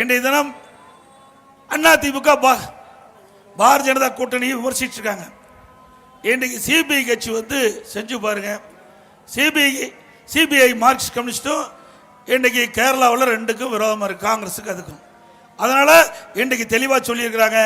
இன்றைய தினம் அண்ணா பா பாரதிய ஜனதா கூட்டணியை விமர்சிட்டு இருக்காங்க இன்றைக்கு சிபிஐ கட்சி வந்து செஞ்சு பாருங்க. சிபிஐ சிபிஐ மார்க்சிஸ்ட் கம்யூனிஸ்டும் இன்றைக்கு கேரளாவில் ரெண்டுக்கும் விரோதமாக இருக்கு காங்கிரஸுக்கு அதுக்கும். அதனால் இன்றைக்கு தெளிவாக சொல்லியிருக்கிறாங்க.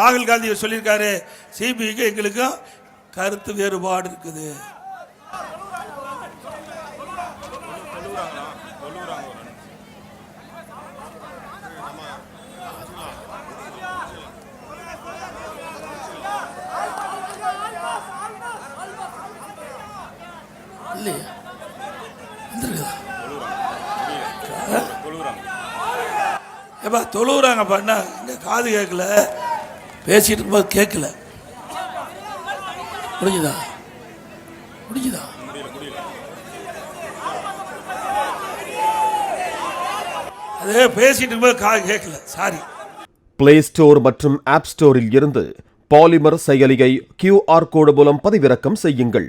ராகுல் காந்தி சொல்லியிருக்காரு. சிபிஐக்கு எங்களுக்கும் கருத்து வேறுபாடு இருக்குது. இல்லையா எப்பா தொழுகிறாங்க தொழுவுறாங்கப்பா என்ன இந்த காது கேட்கல பேசிட்டு இருக்கும்போது கேட்கல முடிஞ்சுதா முடிஞ்சுதா அதே பேசிட்டு இருக்கும்போது காது கேட்கல சாரி பிளே ஸ்டோர் மற்றும் ஆப் ஸ்டோரில் இருந்து பாலிமர் செயலியை கியூஆர் கோடு மூலம் பதிவிறக்கம் செய்யுங்கள்.